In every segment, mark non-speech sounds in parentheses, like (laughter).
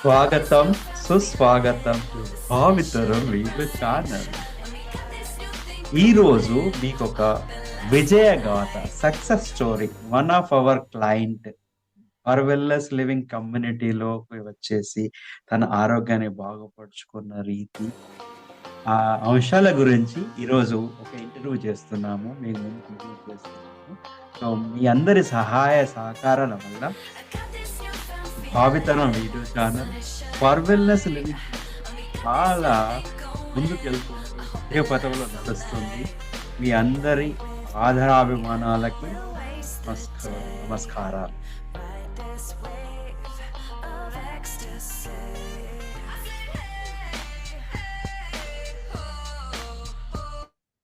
స్వాగతం సుస్వాగతం భావితరం వీళ్ళు ఛానల్ ఈరోజు మీకు ఒక విజయ గాథ success story one of our client అర్వెల్లెస్ living కమ్యూనిటీలోకి వచ్చేసి తన ఆరోగ్యాన్ని బాగుపరుచుకున్న రీతి. ఆ అంశాల గురించి ఈరోజు ఒక ఇంటర్వ్యూ చేస్తున్నాము. మేము ఇంటర్వ్యూ చేస్తున్నాము. సో మీ అందరి సహాయ సహకారాల వల్ల భావితరం video channel for wellness living చాలా ముందుకు వెళ్తుంది ఏ పథంలో నడుస్తుంది. మీ అందరి ఆధారాభిమానాలకి నమస్కారం నమస్కారాలు.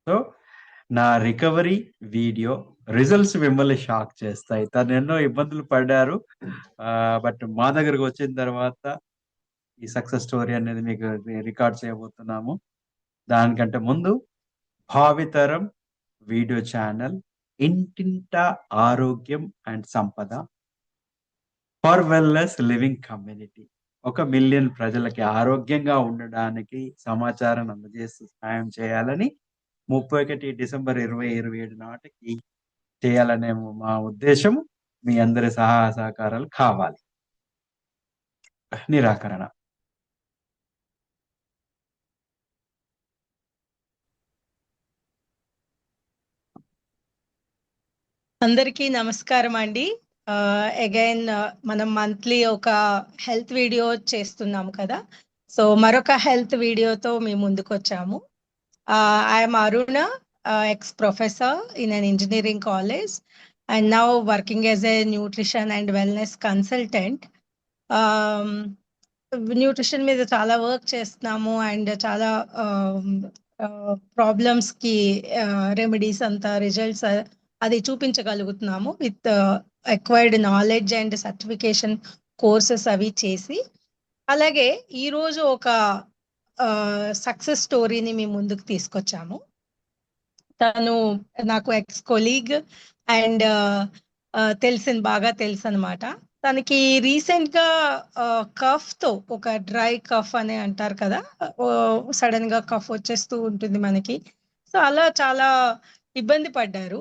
సో నా రికవరీ వీడియో రిజల్ట్స్ మిమ్మల్ని షాక్ చేస్తాయి. తను ఎన్నో ఇబ్బందులు పడ్డారు. బట్ మా దగ్గరకు వచ్చిన తర్వాత ఈ సక్సెస్ స్టోరీ అనేది మీకు రికార్డ్ చేయబోతున్నాము. దానికంటే ముందు భావితరం వీడియో ఛానల్ ఇంటింట ఆరోగ్యం అండ్ సంపద ఫర్ వెల్నెస్ లివింగ్ కమ్యూనిటీ. ఒక మిలియన్ ప్రజలకి ఆరోగ్యంగా ఉండడానికి సమాచారం అందజేస్తూ సహాయం చేయాలని ముప్పై ఒకటి డిసెంబర్ ఇరవై ఇరవై ఏడు నాటికి చేయాలనే మా ఉద్దేశం మీ అందరి సహాయ సహకారాలు కావాలి. నిరాకరణ. అందరికీ నమస్కారం అండి. అగైన్ మనం మంత్లీ ఒక హెల్త్ వీడియో చేస్తున్నాము కదా. సో మరొక హెల్త్ వీడియోతో మేము ముందుకు వచ్చాము I'm Aruna ex professor in an engineering college and now working as a nutrition and wellness consultant nutrition మీద చాలా వర్క్ చేస్తున్నాము అండ్ చాలా um, uh, ప్రాబ్లమ్స్కి రెమెడీస్ అంతా రిజల్ట్స్ అది చూపించగలుగుతున్నాము with acquired knowledge and certification courses అవి చేసి. అలాగే ఈరోజు ఒక uh, సక్సెస్ స్టోరీని మేము ముందుకు తీసుకొచ్చాము. తను నాకు ఎక్స్ కొలీగ్ అండ్ తెలిసింది బాగా తెలుసు అనమాట తనకి రీసెంట్గా uh, కఫ్తో ఒక డ్రై కఫ్ అని అంటారు కదా సడన్గా కఫ్ వచ్చేస్తూ ఉంటుంది మనకి. సో అలా చాలా ఇబ్బంది పడ్డారు.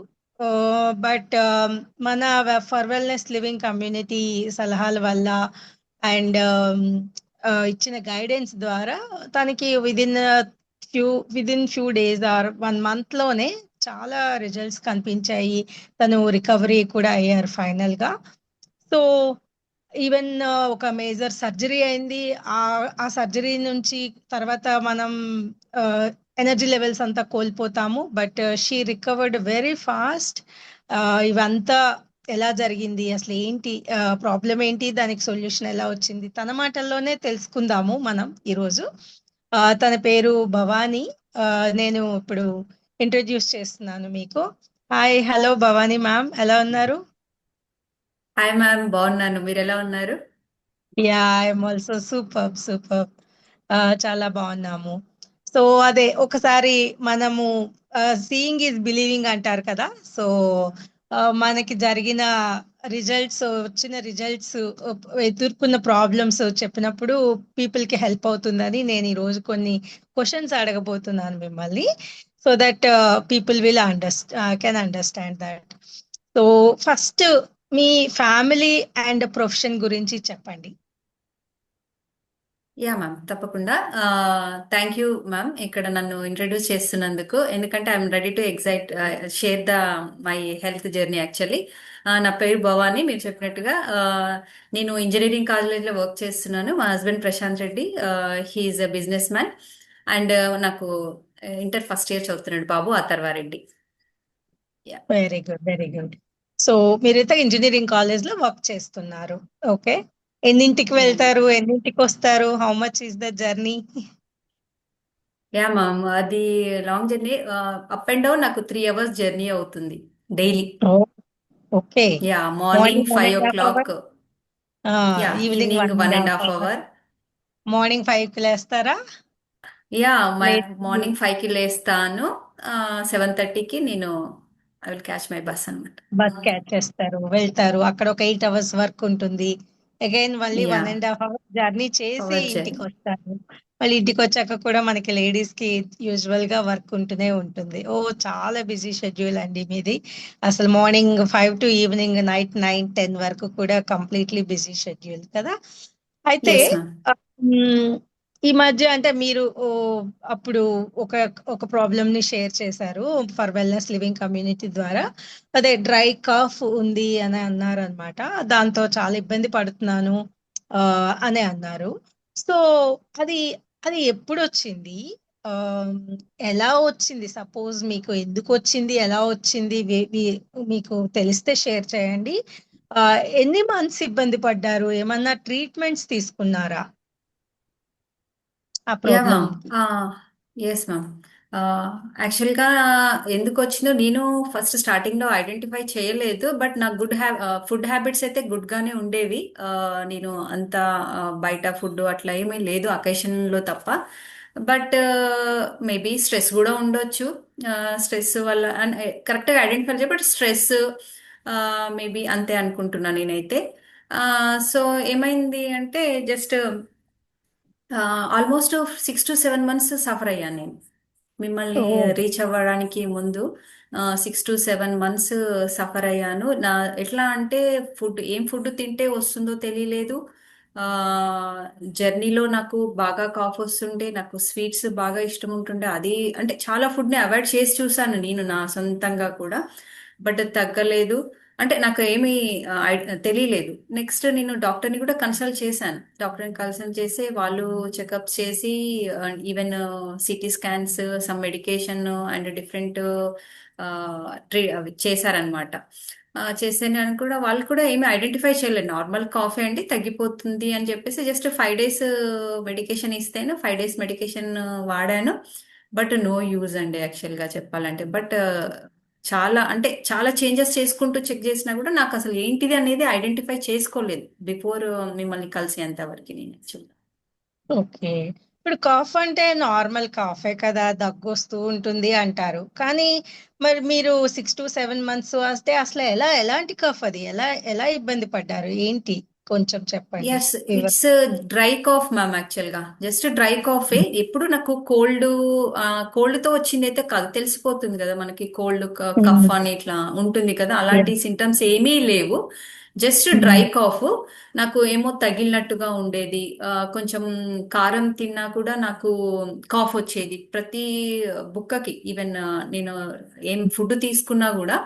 బట్ um, మన ఫర్ వెల్నెస్ లివింగ్ కమ్యూనిటీ సలహాల వల్ల అండ్ um, uh, ఇచ్చిన గైడెన్స్ ద్వారా తనకి within few within few days or one మంత్లోనే చాలా రిజల్ట్స్ కనిపించాయి. తను రికవరీ కూడా అయ్యారు ఫైనల్గా. సో ఈవెన్ uh, ఒక మేజర్ సర్జరీ అయింది. ఆ ఆ సర్జరీ నుంచి తర్వాత మనం uh, ఎనర్జీ లెవెల్స్ అంతా కోల్పోతాము. But she recovered very fast ఇవంతా ఎలా జరిగింది? అసలు ఏంటి uh, ప్రాబ్లం ఏంటి? దానికి సొల్యూషన్ ఎలా వచ్చింది? తన మాటల్లోనే తెలుసుకుందాము మనం ఈరోజు. తన పేరు భవానీ. నేను ఇప్పుడు ఇంట్రడ్యూస్ చేస్తున్నాను మీకు. హాయ్ హలో భవానీ మ్యామ్ ఎలా ఉన్నారు? హాయ్ మ్యామ్ బాగున్నాను. మీరు ఎలా ఉన్నారు? Yeah I'm also super super చాలా బాగున్నాము. సో అదే ఒకసారి మనము సీయింగ్ ఈజ్ బిలీవింగ్ అంటారు కదా? సో మనకి జరిగిన రిజల్ట్స్ వచ్చిన రిజల్ట్స్ ఎదుర్కొన్న ప్రాబ్లమ్స్ చెప్పినప్పుడు పీపుల్కి హెల్ప్ అవుతుందని నేను ఈరోజు కొన్ని క్వశ్చన్స్ అడగబోతున్నాను మిమ్మల్ని so that people will understand can understand that so first me family and profession గురించి చెప్పండి. యా మ్యామ్ తప్పకుండా. థ్యాంక్ యూ మ్యామ్ ఇక్కడ నన్ను ఇంట్రడ్యూస్ చేస్తున్నందుకు. ఎందుకంటే I'm ready to excite share the my health journey actually నా పేరు భవాని. మీరు చెప్పినట్టుగా నేను ఇంజనీరింగ్ కాలేజ్లో వర్క్ చేస్తున్నాను. మా husband Prashant Reddy. He is a business man and నాకు ఇంటర్ ఫస్ట్ ఇయర్ చదువుతున్నాడు బాబు Atharva Reddy very good very good so మీరైతే ఇంజనీరింగ్ కాలేజ్లో వర్క్ చేస్తున్నారు. ఓకే ఎన్నింటికి వెళ్తారు? ఎన్నింటికి వస్తారు? How much is the journey yeah ma'am అది long journey up and down నాకు త్రీ అవర్స్ జర్నీ అవుతుంది daily okay yeah morning five o'clock yeah evening one and half hour morning ఫైవ్కి లేస్తారా? యా మై మార్నింగ్ ఫైవ్కి లేస్తాను. Seven థర్టీకి నేను I will catch my bus అనమాట బస్ క్యాచ్ చేస్తారు వెళ్తారు. అక్కడ ఒక ఎయిట్ అవర్స్ వర్క్ ఉంటుంది. అగైన్ మళ్ళీ one and half hour journey చేసి ఇంటికి వస్తారు మళ్ళీ ఇంటికి వచ్చాక కూడా మనకి లేడీస్కి యూజువల్గా వర్క్ ఉంటూనే ఉంటుంది. ఓ చాలా బిజీ షెడ్యూల్ అండి మీది. అసలు morning five to evening night nine ten వరకు కూడా కంప్లీట్లీ బిజీ షెడ్యూల్ కదా? అయితే ఈ మధ్య అంటే మీరు ఓ, అప్పుడు ఒక ఒక ప్రాబ్లమ్ని షేర్ చేశారు ఫర్ వెల్నెస్ లివింగ్ కమ్యూనిటీ ద్వారా. అదే డ్రై కాఫ్ ఉంది అని అన్నారు అనమాట దాంతో చాలా ఇబ్బంది పడుతున్నాను ఆ, అని అన్నారు. సో అది అది ఎప్పుడు వచ్చింది? ఆ, ఎలా వచ్చింది? సపోజ్ మీకు ఎందుకు వచ్చింది? ఎలా వచ్చింది? మీకు తెలిస్తే షేర్ చేయండి. ఎన్ని మంత్స్ ఇబ్బంది పడ్డారు? ఏమన్నా ట్రీట్మెంట్స్ తీసుకున్నారా? ఆ యా మ్యామ్. Yes ma'am. యాక్చువల్గా ఎందుకు వచ్చిందో నేను ఫస్ట్ స్టార్టింగ్లో ఐడెంటిఫై చేయలేదు బట్ నా గుడ్ హ్యా ఫుడ్ హ్యాబిట్స్ అయితే గుడ్గానే ఉండేవి. ఆ, నేను అంత ఆ, బయట ఫుడ్ అట్లా ఏమీ లేదు అకేషన్లో తప్ప. బట్ మేబీ స్ట్రెస్ కూడా ఉండొచ్చు. స్ట్రెస్ వల్ల అండ్ కరెక్ట్గా ఐడెంటిఫై చేయ బట్ స్ట్రెస్ మేబీ అంతే అనుకుంటున్నా నేనైతే. సో ఏమైంది అంటే just almost six to seven months suffer అయ్యాను నేను. మిమ్మల్ని ఓ. రీచ్ అవ్వడానికి ముందు six to seven months suffer అయ్యాను. నా ఎట్లా అంటే ఫుడ్ ఏం ఫుడ్ తింటే వస్తుందో తెలియలేదు. జర్నీలో నాకు బాగా కాఫ్ వస్తుంటే నాకు స్వీట్స్ బాగా ఇష్టం ఉంటుండే. అది అంటే చాలా ఫుడ్ని అవాయిడ్ చేసి చూసాను నేను నా సొంతంగా కూడా. బట్ తగ్గలేదు. అంటే నాకు ఏమీ ఐ- తెలియలేదు. నెక్స్ట్ నేను డాక్టర్ని కూడా కన్సల్ట్ చేశాను. డాక్టర్ని కన్సల్ట్ చేసి వాళ్ళు చెకప్ చేసి even CT scans some medication and different treat అవి చేశారనమాట చేసే కూడా వాళ్ళు కూడా ఏమీ ఐడెంటిఫై చేయలేదు. నార్మల్ కాఫీ అండి తగ్గిపోతుంది అని చెప్పేసి జస్ట్ ఫైవ్ డేస్ మెడికేషన్ ఇస్తేను ఫైవ్ డేస్ మెడికేషన్ వాడాను. బట్ నో యూజ్ అండి యాక్చువల్గా చెప్పాలంటే. బట్ చాలా అంటే చాలా చేంజెస్ చేసుకుంటూ చెక్ చేసినా కూడా నాకు అసలు ఏంటిది అనేది ఐడెంటిఫై చేసుకోలేదు. బిఫోర్ uh, మిమ్మల్ని కలిసేంత వరకు నేను యాక్చువల్గా ఓకే. ఇప్పుడు కాఫ్ అంటే నార్మల్ కాఫే కదా దగ్గు వస్తూ ఉంటుంది అంటారు. కానీ మరి మీరు సిక్స్ టు సెవెన్ మంత్స్ వస్తే అసలు ఎలా ఎలాంటి కఫ్ అది? ఎలా ఎలా ఇబ్బంది పడ్డారు? ఏంటి? కొంచెం చెప్పండి. Yes it's dry cough ma'am యాక్చువల్గా జస్ట్ డ్రై కాఫే ఎప్పుడు నాకు కోల్డ్ కోల్డ్తో వచ్చింది అయితే కాదు తెలిసిపోతుంది కదా మనకి కోల్డ్ కఫ్ అని ఇట్లా ఉంటుంది కదా అలాంటి సింటమ్స్ ఏమీ లేవు. జస్ట్ డ్రై కాఫ్ నాకు ఏమో తగిలినట్టుగా ఉండేది. కొంచెం కారం తిన్నా కూడా నాకు కాఫ్ వచ్చేది. ప్రతి బుక్కకి ఈవెన్ నేను ఏం ఫుడ్ తీసుకున్నా కూడా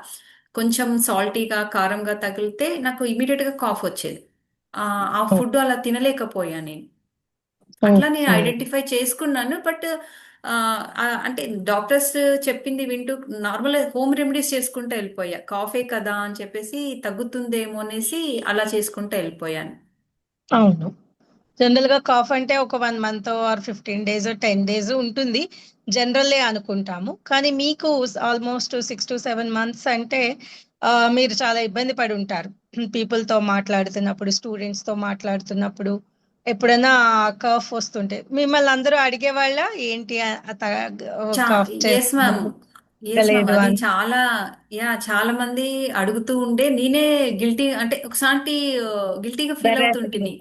కొంచెం సాల్టీగా కారంగా తగిలితే నాకు ఇమీడియట్గా కాఫ్ వచ్చేది. ఆ ఆ ఫుడ్ అలా తినలేకపోయా నేను. అట్లా నేను ఓకే. ఐడెంటిఫై చేసుకున్నాను బట్ అంటే డాక్టర్స్ చెప్పింది వింటూ నార్మల్ హోమ్ రెమెడీస్ చేసుకుంటూ వెళ్ళిపోయా. కాఫే కదా అని చెప్పేసి తగ్గుతుందేమో అనేసి అలా చేసుకుంటూ వెళ్ళిపోయాను. అవును. జనరల్గా కాఫ్ అంటే ఒక one month or fifteen days ten days ఉంటుంది. జనరల్లే అనుకుంటాము. కానీ మీకు almost six to seven months అంటే ఆ, మీరు చాలా ఇబ్బంది పడి ఉంటారు. పీపుల్తో మాట్లాడుతున్నప్పుడు స్టూడెంట్స్తో మాట్లాడుతున్నప్పుడు ఎప్పుడైనా కఫ్ వస్తుంటే మిమ్మల్ని అందరూ అడిగేవాళ్ళ ఏంటి చాలా యా చాలా మంది అడుగుతూ ఉండే నేనే గిల్టీ అంటే ఒకసారి గిల్టీగా ఫీల్ అవుతుంటుంది.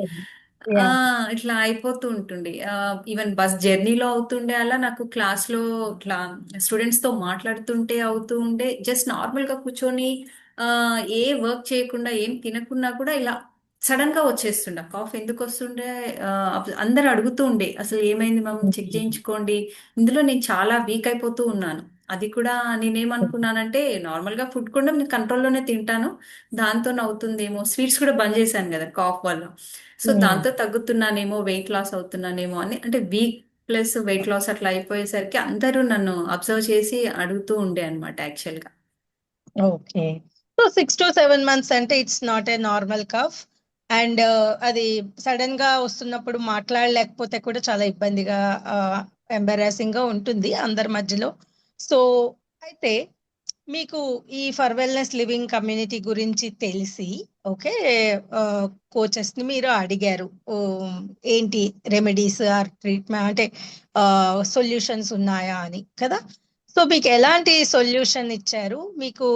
ఇట్లా అయిపోతూ ఉంటుండే ఈవెన్ బస్ జర్నీలో అవుతుండే అలా నాకు క్లాస్లో ఇట్లా స్టూడెంట్స్తో మాట్లాడుతుంటే అవుతూ ఉండే జస్ట్ నార్మల్గా కూర్చొని ఏ వర్క్ చేయకుండా ఏం తినకున్నా కూడా ఇలా సడన్గా వచ్చేస్తుండే. కాఫ్ ఎందుకు వస్తుండే? అందరు అడుగుతూ ఉండే. అసలు ఏమైంది మ్యామ్? చెక్ చేయించుకోండి. ఇందులో నేను చాలా వీక్ అయిపోతూ ఉన్నాను. అది కూడా నేనేమనుకున్నానంటే నార్మల్గా ఫుడ్ కూడా నేను కంట్రోల్లోనే తింటాను. దాంతో అవుతుందేమో స్వీట్స్ కూడా బంద్ చేశాను కదా కాఫ్ వల్ల. సో దాంతో తగ్గుతున్నానేమో వెయిట్ లాస్ అవుతున్నానేమో అని అంటే వీక్ ప్లస్ వెయిట్ లాస్ అట్లా అయిపోయేసరికి అందరూ నన్ను అబ్జర్వ్ చేసి అడుగుతూ ఉండే అనమాట యాక్చువల్గా. Okay. So six to seven months అంటే it's not a normal cough and అది సడన్గా వస్తున్నప్పుడు మాట్లాడలేకపోతే కూడా చాలా ఇబ్బందిగా ఎంబారాసింగ్గా ఉంటుంది అందరి మధ్యలో. సో అయితే మీకు ఈ ఫర్ వెల్నెస్ లివింగ్ కమ్యూనిటీ గురించి తెలిసి ఓకే కోచెస్ని మీరు అడిగారు. ఏంటి రెమెడీస్ ఆర్ ట్రీట్మెంట్ అంటే సొల్యూషన్స్ ఉన్నాయా అని కదా? సో మీకు ఎలాంటి సొల్యూషన్ ఇచ్చారు? మీకు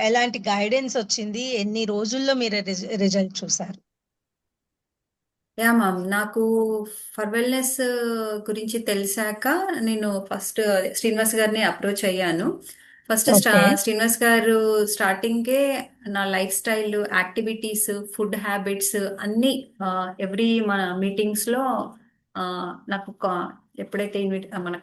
ఎలాంటి గైడెన్స్ వచ్చింది? ఎన్ని రోజుల్లో మీరు రిజల్ట్ చూసారు? యా మ్యామ్ నాకు ఫర్ వెల్నెస్ గురించి తెలిసాక నేను ఫస్ట్ శ్రీనివాస్ గారిని అప్రోచ్ అయ్యాను. ఫస్ట్ స్టా శ్రీనివాస్ గారు స్టార్టింగే నా life style activities food habits అన్నీ ఎవ్రీ మన మీటింగ్స్లో నాకు కా- ఎప్పుడైతే ఇన్విట్ మన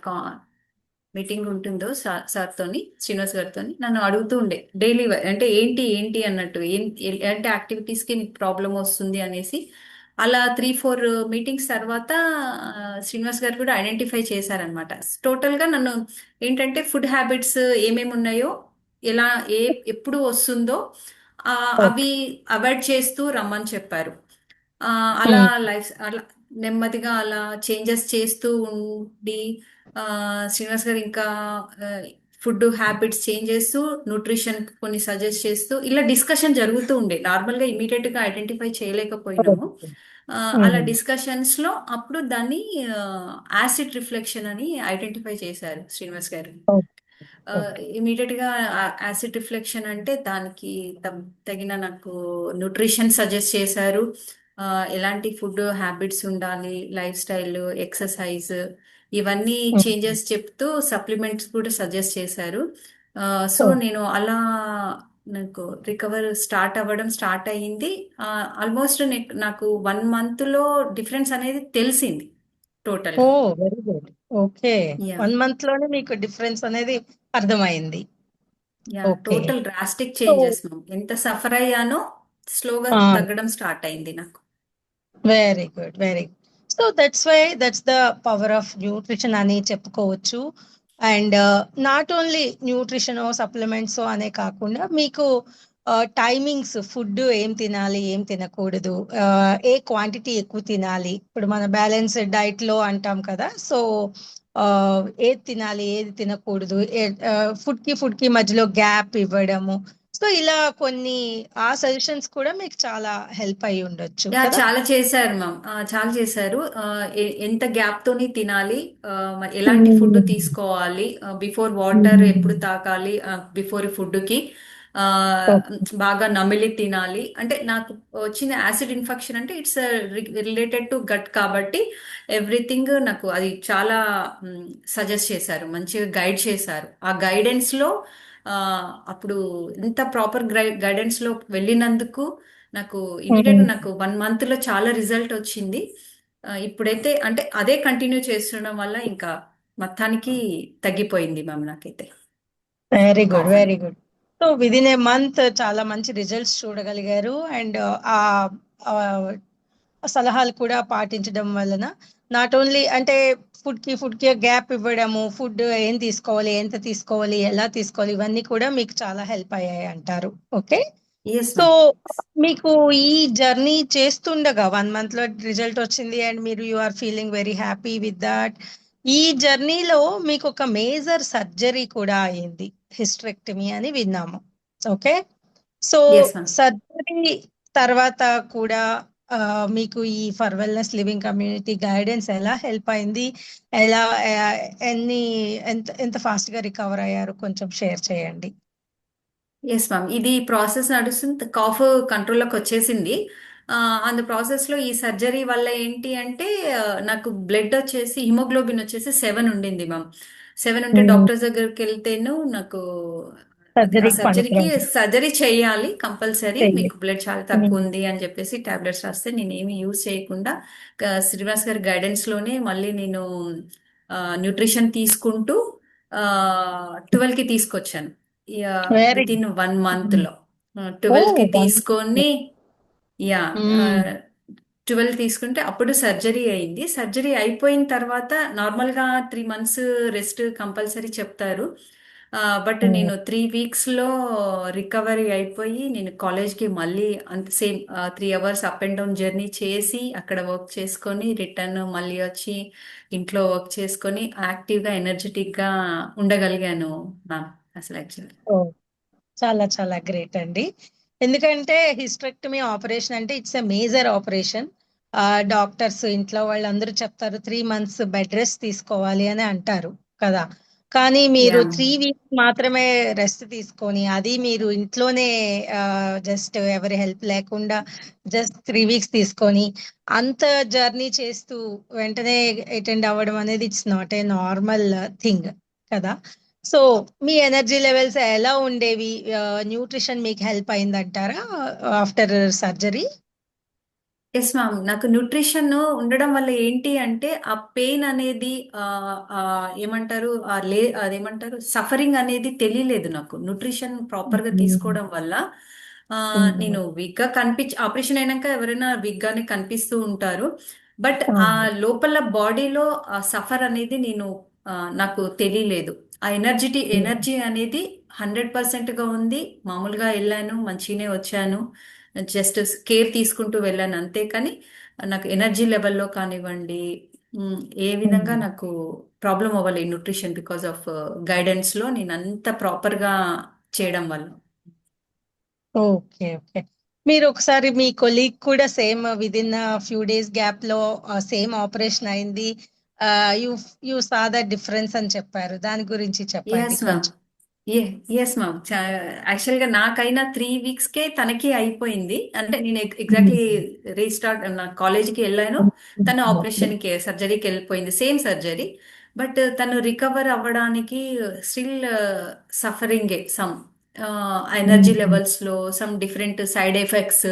మీటింగ్ ఉంటుందో సార్ సార్తోని శ్రీనివాస్ గారితోని నన్ను అడుగుతూ ఉండే. డైలీ అంటే ఏంటి ఏంటి అన్నట్టు ఎలాంటి యాక్టివిటీస్కి నీకు ప్రాబ్లం వస్తుంది అనేసి అలా త్రీ ఫోర్ మీటింగ్స్ తర్వాత శ్రీనివాస్ గారు కూడా ఐడెంటిఫై చేశారనమాట టోటల్గా నన్ను ఏంటంటే ఫుడ్ హ్యాబిట్స్ ఏమేమి ఉన్నాయో ఎలా ఏ ఎప్పుడు వస్తుందో అవి అవాయిడ్ చేస్తూ రమ్మని చెప్పారు. అలా లైఫ్ అలా నెమ్మదిగా అలా చేంజెస్ చేస్తూ ఉండి శ్రీనివాస్ గారు ఇంకా ఫుడ్ హ్యాబిట్స్ చేంజ్ చేస్తూ న్యూట్రిషన్ కొన్ని సజెస్ట్ చేస్తూ ఇలా డిస్కషన్ జరుగుతూ ఉండే. నార్మల్గా ఇమీడియట్గా ఐడెంటిఫై చేయలేకపోయినాము. అలా డిస్కషన్స్లో అప్పుడు దాన్ని యాసిడ్ రిఫ్లెక్షన్ అని ఐడెంటిఫై చేశారు శ్రీనివాస్ గారు. ఇమీడియట్గా యాసిడ్ రిఫ్లెక్షన్ అంటే దానికి తగిన నాకు న్యూట్రిషన్ సజెస్ట్ చేశారు. ఎలాంటి ఫుడ్ హ్యాబిట్స్ ఉండాలి లైఫ్ స్టైల్ ఎక్సర్సైజ్ ఇవన్నీ చేంజెస్ చెప్తూ సప్లిమెంట్స్ కూడా సజెస్ట్ చేశారు. సో నేను అలా నాకు రికవర్ స్టార్ట్ అవ్వడం స్టార్ట్ అయ్యింది. ఆల్మోస్ట్ నాకు వన్ మంత్లో డిఫరెన్స్ అనేది తెలిసింది total oh very good. Okay. One మంత్లోనే మీకు డిఫరెన్స్ అనేది అర్థమైంది. టోటల్ డ్రాస్టిక్ చేంజెస్ ఎంత సఫర్ అయ్యానో స్లోగా తగ్గడం స్టార్ట్ అయింది నాకు. Very good very so that's why that's the power of nutrition అని చెప్పుకోవచ్చు. And not only nutrition supplements అనే కాకుండా మీకు uh, టైమింగ్స్ ఫుడ్ ఏం తినాలి ఏం తినకూడదు uh, ఏ క్వాంటిటీ ఎక్కువ తినాలి. ఇప్పుడు మన బ్యాలెన్స్ డైట్లో అంటాం కదా సో uh, ఏది తినాలి ఏది తినకూడదు ఫుడ్కి ఫుడ్కి మధ్యలో గ్యాప్ ఇవ్వడము సో ఇలా కొన్ని ఆ సజెషన్స్ కూడా మీకు చాలా హెల్ప్ అయి ఉండొచ్చు చాలా చేశారు మ్యామ్ చాలా చేశారు. ఎంత గ్యాప్ తోని తినాలి ఎలాంటి ఫుడ్ తీసుకోవాలి బిఫోర్ వాటర్ ఎప్పుడు తాగాలి బిఫోర్ ఫుడ్కి బాగా నమిలి తినాలి. అంటే నాకు వచ్చిన యాసిడ్ ఇన్ఫెక్షన్ అంటే ఇట్స్ రిలేటెడ్ టు గట్ కాబట్టి ఎవ్రీథింగ్ నాకు అది చాలా సజెస్ట్ చేశారు. మంచిగా గైడ్ చేశారు. ఆ గైడెన్స్లో అప్పుడు ఇంత ప్రాపర్ గైడెన్స్లో వెళ్ళినందుకు నాకు ఇమీడియట్ నాకు వన్ మంత్లో చాలా రిజల్ట్ వచ్చింది. ఇప్పుడైతే అంటే అదే కంటిన్యూ చేస్తుండడం వల్ల ఇంకా మొత్తానికి తగ్గిపోయింది మ్యామ్ నాకైతే. Very good very good so within a month చాలా మంచి రిజల్ట్స్ చూడగలిగారు. అండ్ ఆ సలహాలు కూడా పాటించడం వలన నాట్ ఓన్లీ అంటే ఫుడ్కి ఫుడ్కి గ్యాప్ ఇవ్వడము ఫుడ్ ఏం తీసుకోవాలి ఎంత తీసుకోవాలి ఎలా తీసుకోవాలి ఇవన్నీ కూడా మీకు చాలా హెల్ప్ అయ్యాయి అంటారు. ఓకే సో మీకు ఈ జర్నీ చేస్తుండగా వన్ మంత్లో రిజల్ట్ వచ్చింది అండ్ మీరు you are feeling very happy with that ఈ జర్నీలో మీకు ఒక మేజర్ సర్జరీ కూడా అయింది. హిస్టరెక్టమీ అని విన్నాము. ఓకే సో సర్జరీ తర్వాత కూడా మీకు ఈ for wellness living community guidance ఎలా హెల్ప్ అయింది? ఎలా ఎన్ని ఎంత ఎంత ఫాస్ట్గా రికవర్ అయ్యారు? కొంచెం షేర్ చేయండి. ఎస్ మ్యామ్ ఇది ప్రాసెస్ నడుస్తుంది కాఫ్ కంట్రోల్లోకి వచ్చేసింది. ఆ, అందు ప్రాసెస్లో ఈ సర్జరీ వల్ల ఏంటి అంటే నాకు బ్లడ్ వచ్చేసి హిమోగ్లోబిన్ వచ్చేసి సెవెన్ ఉండింది మ్యామ్ సెవెన్ ఉంటే డాక్టర్స్ దగ్గరికి వెళ్తేను నాకు సర్జరీకి సర్జరీ చేయాలి కంపల్సరీ మీకు బ్లడ్ చాలా తక్కువ ఉంది అని చెప్పేసి టాబ్లెట్స్ రాస్తే నేను ఏమి యూజ్ చేయకుండా శ్రీనివాస్ గారి గైడెన్స్లోనే మళ్ళీ నేను న్యూట్రిషన్ తీసుకుంటూ ట్వెల్వ్కి తీసుకొచ్చాను. వెరీ విత్ ఇన్ వన్ మంత్లో. ట్వెల్వ్కి తీసుకొని యా ట్వెల్వ్ తీసుకుంటే అప్పుడు సర్జరీ అయింది. సర్జరీ అయిపోయిన తర్వాత నార్మల్గా త్రీ మంత్స్ రెస్ట్ కంపల్సరీ చెప్తారు. బట్ నేను త్రీ వీక్స్లో రికవరీ అయిపోయి నేను కాలేజ్కి మళ్ళీ అంత same three hours up and down journey చేసి అక్కడ వర్క్ చేసుకొని రిటర్న్ మళ్ళీ వచ్చి ఇంట్లో వర్క్ చేసుకొని యాక్టివ్గా ఎనర్జెటిక్గా ఉండగలిగాను మ్యామ్ అసలు యాక్చువల్లీ. ఓ చాలా చాలా గ్రేట్ అండి. ఎందుకంటే హిస్టరెక్టమీ ఆపరేషన్ అంటే it's a major operation. Doctors ఇంట్లో వాళ్ళందరూ చెప్తారు త్రీ మంత్స్ బెడ్ రెస్ట్ తీసుకోవాలి అని అంటారు కదా. కానీ మీరు. త్రీ వీక్స్ మాత్రమే రెస్ట్ తీసుకొని అది మీరు ఇంట్లోనే జస్ట్ ఎవరి హెల్ప్ లేకుండా జస్ట్ త్రీ వీక్స్ తీసుకొని అంత జర్నీ చేస్తూ వెంటనే అటెండ్ అవ్వడం అనేది it's not a normal thing కదా. సో మీ ఎనర్జీ లెవెల్స్ ఎలా ఉండేవి? న్యూట్రిషన్ మీకు హెల్ప్ అయిందంటారా? ఆఫ్టర్ సర్జరీ ఎస్ మ్యామ్ నాకు న్యూట్రిషన్ ఉండడం వల్ల ఏంటి అంటే ఆ పెయిన్ అనేది ఆ, ఆ, ఏమంటారు ఆ లే అదేమంటారు సఫరింగ్ అనేది తెలియలేదు నాకు. న్యూట్రిషన్ ప్రాపర్గా తీసుకోవడం వల్ల ఆ, నేను వీక్గా కనిపించి ఆపరేషన్ అయినాక ఎవరైనా వీక్ గానే కనిపిస్తూ ఉంటారు. బట్ ఆ లోపల బాడీలో ఆ సఫర్ అనేది నేను ఆ, నాకు తెలియలేదు. ఆ ఎనర్జిటీ ఎనర్జీ అనేది హండ్రెడ్ పర్సెంట్గా ఉంది. మామూలుగా వెళ్ళాను మంచిగానే వచ్చాను. జస్ట్ కేర్ తీసుకుంటూ వెళ్ళాను. అంతే కానీ నాకు ఎనర్జీ లెవెల్లో కానివ్వండి ఏ విధంగా నాకు ప్రాబ్లం అవ్వలేదు న్యూట్రిషన్ బికాస్ ఆఫ్ గైడెన్స్లో నేను అంత ప్రాపర్గా చేయడం వల్ల. Okay okay. మీరు ఒకసారి మీ కొలీగ్ కూడా same with in few days గ్యాప్లో సేమ్ ఆపరేషన్ అయింది. You you saw the difference అని చెప్పారు. దాని గురించి చెప్పండి ఎస్ మ్యామ్ ఏ యాక్చువల్గా నాకైనా త్రీ వీక్స్ కే తనకి అయిపోయింది. అంటే నేను ఎగ్జాక్ట్లీ రీస్టార్ట్ నా కాలేజీకి వెళ్ళాను. తను ఆపరేషన్కి సర్జరీకి వెళ్ళిపోయింది. సేమ్ సర్జరీ బట్ తను రికవర్ అవ్వడానికి స్టిల్ సఫరింగ్ సమ్ ఎనర్జీ లెవెల్స్లో సమ్ డిఫరెంట్ సైడ్ ఎఫెక్ట్స్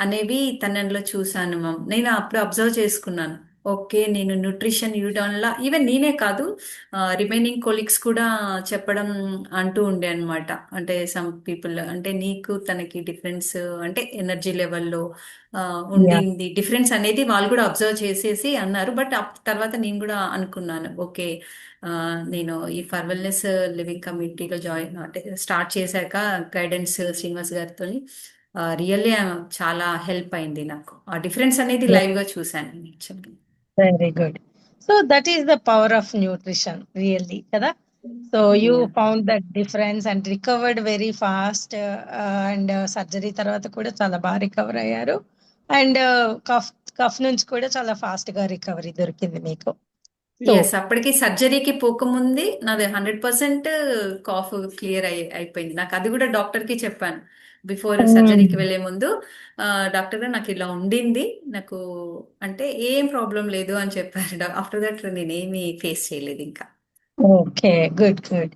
అనేవి తనలో చూశాను మ్యామ్ నేను అప్పుడు అబ్జర్వ్ చేసుకున్నాను. ఓకే నేను న్యూట్రిషన్ వల్ల ఈవెన్ నేనే కాదు రిమైనింగ్ కొలీగ్స్ కూడా చెప్పడం అంటూ ఉండే అనమాట అంటే సమ్ పీపుల్ అంటే నీకు తనకి డిఫరెన్స్ అంటే ఎనర్జీ లెవెల్లో ఉండింది. డిఫరెన్స్ అనేది వాళ్ళు కూడా అబ్జర్వ్ చేసేసి అన్నారు. బట్ తర్వాత నేను కూడా అనుకున్నాను ఓకే నేను ఈ ఫర్ వెల్నెస్ లివింగ్ కమ్యూనిటీలో జాయిన్ అంటే స్టార్ట్ చేశాక గైడెన్స్ శ్రీనివాస్ గారితో రియల్లీ చాలా హెల్ప్ అయింది నాకు. ఆ డిఫరెన్స్ అనేది లైవ్గా చూశాను actually very good so that is the power of nutrition really కదా? So you. Found that difference and recovered very fast and surgery తర్వాత కూడా చాలా బాగా రికవర్ అయ్యారు. అండ్ కఫ్ కఫ్ నుంచి కూడా చాలా ఫాస్ట్గా రికవరీ దొరికింది మీకు. అప్పటికి సర్జరీకి పోకముందే నాది హండ్రెడ్ పర్సెంట్ కాఫ్ క్లియర్ అయి అయిపోయింది. నాకు అది కూడా డాక్టర్కి చెప్పాను. బిఫోర్. సర్జరీకి వెళ్ళే ముందు డాక్టర్ గారు నాకు ఇలా ఉండింది. నాకు అంటే ఏం ప్రాబ్లం లేదు అని చెప్పారు ఆఫ్టర్ దట్ నేను ఏమీ ఫేస్ చేయలేదు ఇంకా. Okay good good.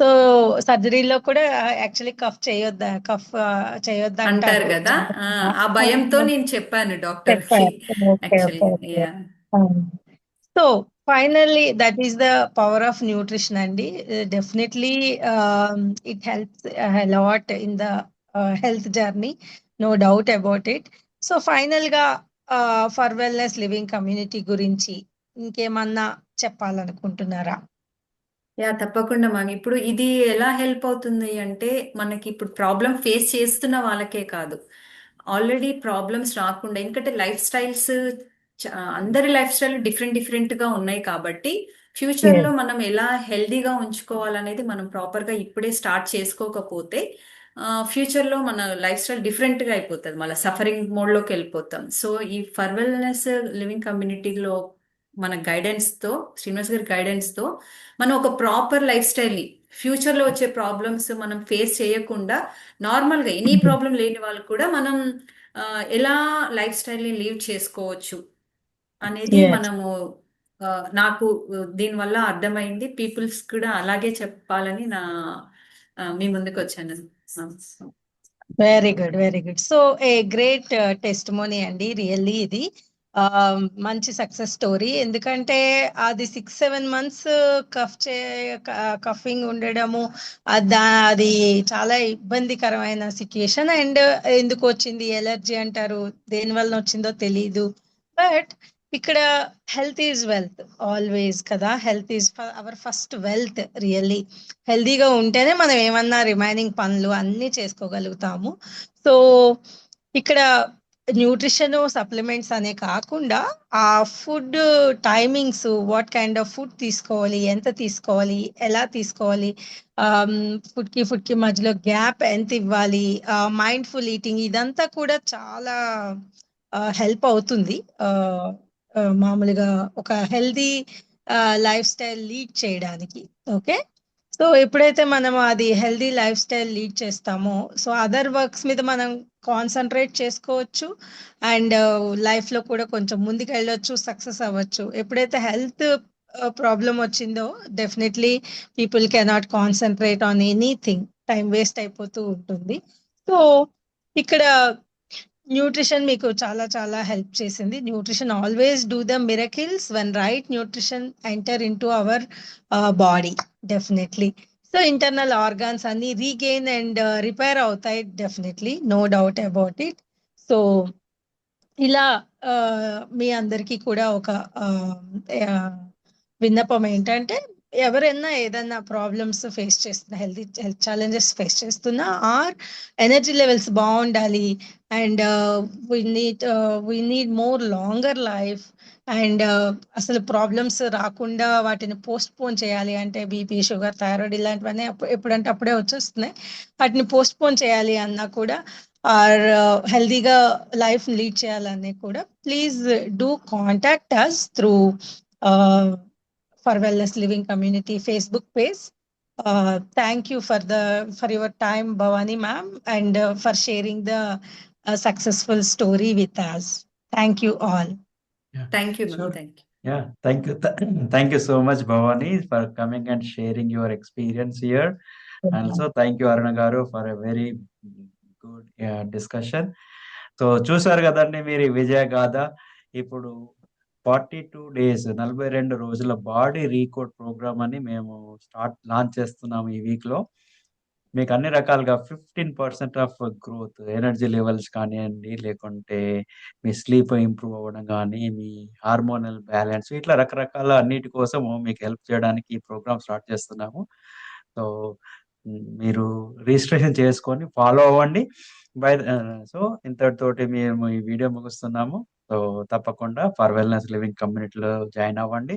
సో సర్జరీలో కూడా యాక్చువల్లీ కఫ్ చేయొద్దా కఫ్ చేయొద్దా అంటారు కదా ఆ, భయంతో నేను చెప్పాను doctor. So finally that is the power of nutrition అండి. Definitely it helps lot in the health journey no doubt about it so ఫైనల్గా ఫర్ వెల్నెస్ లివింగ్ కమ్యూనిటీ గురించి ఇంకేమన్నా చెప్పాలనుకుంటున్నారా? యా తప్పకుండా మ్యామ్ ఇప్పుడు ఇది ఎలా హెల్ప్ అవుతుంది అంటే మనకి ఇప్పుడు ప్రాబ్లం ఫేస్ చేస్తున్న వాళ్ళకే కాదు. ఆల్రెడీ ప్రాబ్లమ్స్ రాకుండా ఎందుకంటే లైఫ్ స్టైల్స్ అందరి లైఫ్ స్టైల్ డిఫరెంట్ డిఫరెంట్గా ఉన్నాయి కాబట్టి ఫ్యూచర్లో మనం ఎలా హెల్దీగా ఉంచుకోవాలనేది మనం ప్రాపర్గా ఇప్పుడే స్టార్ట్ చేసుకోకపోతే ఫ్యూచర్లో మన లైఫ్ స్టైల్ డిఫరెంట్గా అయిపోతుంది. మళ్ళీ సఫరింగ్ మోడ్లోకి వెళ్ళిపోతాం. సో ఈ ఫర్ వెల్నెస్ లివింగ్ కమ్యూనిటీలో మన గైడెన్స్తో శ్రీనివాస్ గారి గైడెన్స్తో మనం ఒక ప్రాపర్ లైఫ్ స్టైల్ని ఫ్యూచర్లో వచ్చే ప్రాబ్లమ్స్ మనం ఫేస్ చేయకుండా నార్మల్గా ఎనీ ప్రాబ్లం లేని వాళ్ళు కూడా మనం ఎలా లైఫ్ స్టైల్ని లీవ్ చేసుకోవచ్చు అనేది. మనము నాకు దీనివల్ల అర్థమైంది. పీపుల్స్ కూడా అలాగే చెప్పాలని నా మీ ముందుకు వచ్చాను. Very good very good. So a great uh, testimony అండి. రియల్లీ ఇది. ఆ, మంచి సక్సెస్ స్టోరీ ఎందుకంటే అది సిక్స్ సెవెన్ మంత్స్ కఫ్ చే కఫింగ్ ఉండడము అది చాలా ఇబ్బందికరమైన సిచ్యుయేషన్ అండ్ ఎందుకు వచ్చింది? ఎలర్జీ అంటారు. దేని వలన వచ్చిందో తెలియదు బట్ ఇక్కడ హెల్త్ ఈజ్ వెల్త్ ఆల్వేస్ కదా. Health is our first wealth really హెల్దీగా ఉంటేనే మనం ఏమన్నా రిమైనింగ్ పనులు అన్నీ చేసుకోగలుగుతాము. సో ఇక్కడ న్యూట్రిషన్ సప్లిమెంట్స్ అనే కాకుండా ఆ food timings what kind of food తీసుకోవాలి ఎంత తీసుకోవాలి ఎలా తీసుకోవాలి ఫుడ్కి ఫుడ్కి మధ్యలో గ్యాప్ ఎంత ఇవ్వాలి మైండ్ఫుల్ ఈటింగ్ ఇదంతా కూడా చాలా హెల్ప్ అవుతుంది. మామూలుగా ఒక హెల్దీ లైఫ్ స్టైల్ లీడ్ చేయడానికి. ఓకే? సో ఎప్పుడైతే మనం అది హెల్దీ లైఫ్ స్టైల్ లీడ్ చేస్తామో సో అదర్ వర్క్స్ మీద మనం కాన్సన్ట్రేట్ చేసుకోవచ్చు. అండ్ లైఫ్లో కూడా కొంచెం ముందుకు వెళ్ళొచ్చు సక్సెస్ అవ్వచ్చు. ఎప్పుడైతే హెల్త్ ప్రాబ్లం వచ్చిందో definitely people cannot concentrate on anything. Time waste అయిపోతూ ఉంటుంది. సో ఇక్కడ న్యూట్రిషన్ మీకు చాలా చాలా హెల్ప్ చేసింది. Nutrition always do the miracles when right nutrition enter into our body. Definitely. So internal organs అన్ని రీగెయిన్ అండ్ రిపేర్ అవుతాయి. Definitely. No doubt about it. So ఇలా మీ అందరికీ కూడా ఒక విన్నపం ఏంటంటే ఎవరైనా ఏదైనా ప్రాబ్లమ్స్ ఫేస్ చేస్తున్నా హెల్దీ హెల్త్ ఛాలెంజెస్ ఫేస్ చేస్తున్నా ఆర్ ఎనర్జీ లెవెల్స్ బాగుండాలి. And we need we need more longer life and అసలు ప్రాబ్లమ్స్ రాకుండా వాటిని పోస్ట్ పోన్ చేయాలి. అంటే బీపీ షుగర్ థైరాయిడ్ ఇలాంటివన్నీ ఎప్పుడంటే అప్పుడే వచ్చేస్తున్నాయి. వాటిని పోస్ట్ పోన్ చేయాలి అన్నా కూడా ఆర్ హెల్దీగా లైఫ్ లీడ్ చేయాలని కూడా please do contact us through for wellness living community facebook page uh, thank you for the for your time bhavani ma'am and uh, for sharing the uh, successful story with us thank you all thank you Sure. Thank you Yeah, thank you. (clears throat) Thank you so much, Bhavani, for coming and sharing your experience here. And also, thank you, Aruna Garu, for a very good uh, discussion. So చూసారు కదండి మీరు ఈ విజయ గాథ ఇప్పుడు forty two days నలభై రెండు రోజుల body Recode programme అని మేము స్టార్ట్ లాంచ్ చేస్తున్నాము ఈ వీక్లో మీకు అన్ని రకాలుగా fifteen percent of growth energy levels కానివ్వండి లేకుంటే మీ స్లీప్ ఇంప్రూవ్ అవ్వడం కానీ మీ హార్మోనల్ బ్యాలెన్స్ ఇట్లా రకరకాల అన్నిటి కోసం మీకు హెల్ప్ చేయడానికి ఈ ప్రోగ్రామ్ స్టార్ట్ చేస్తున్నాము. సో మీరు రిజిస్ట్రేషన్ చేసుకొని ఫాలో అవ్వండి. బై సో ఇంతటితోటి మేము ఈ వీడియో ముగిస్తున్నాము. సో తప్పకుండా ఫర్ వెల్నెస్ లివింగ్ కమ్యూనిటీలో జాయిన్ అవ్వండి.